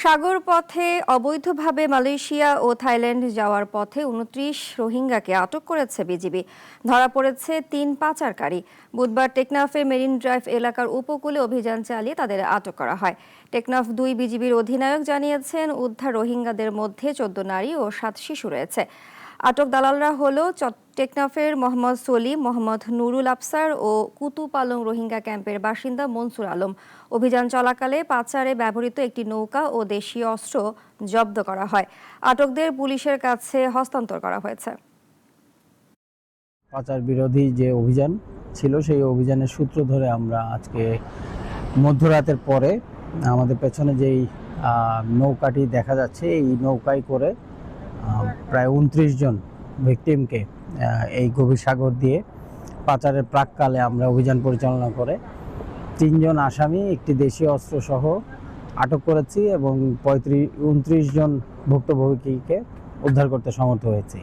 সাগর পথে অবৈধভাবে মালয়েশিয়া ও থাইল্যান্ড যাওয়ার পথে উনত্রিশ রোহিঙ্গাকে আটক করেছে বিজিবি। ধরা পড়েছে তিন পাচারকারী। বুধবার টেকনাফে মেরিন ড্রাইভ এলাকার উপকূলে অভিযান চালিয়ে তাদের আটক করা হয়। টেকনাফ দুই বিজিবির অধিনায়ক জানিয়েছেন, উদ্ধার রোহিঙ্গাদের মধ্যে চোদ্দ নারী ও সাত শিশু রয়েছে। আটক দালালরা হল টেকনাফের মোহাম্মদ সলিম, মোহাম্মদ নুরুল আফসার ও কুতুপালং রোহিঙ্গা ক্যাম্পের বাসিন্দা মনসুর আলম। অভিযান চলাকালে পাচারে ব্যবহৃত একটি নৌকা ও দেশীয় অস্ত্র জব্দ করা হয়। আটকদের পুলিশের কাছে হস্তান্তর করা হয়েছে। পাচার বিরোধী যে অভিযান ছিল, সেই অভিযানের সূত্র ধরে আমরা আজকে মধ্যরাতের পরে আমাদের পেছনে যেই নৌকাটি দেখা যাচ্ছে, এই নৌকায় করে প্রায় উনত্রিশ জন ভিকটিমকে এই গভীর সাগর দিয়ে পাচারের প্রাককালে আমরা অভিযান পরিচালনা করে তিনজন আসামি, একটি দেশীয় অস্ত্র সহ আটক করেছি এবং পঁয়ত্রিশ, উনত্রিশ জন ভুক্তভোগীকে উদ্ধার করতে সমর্থ হয়েছি।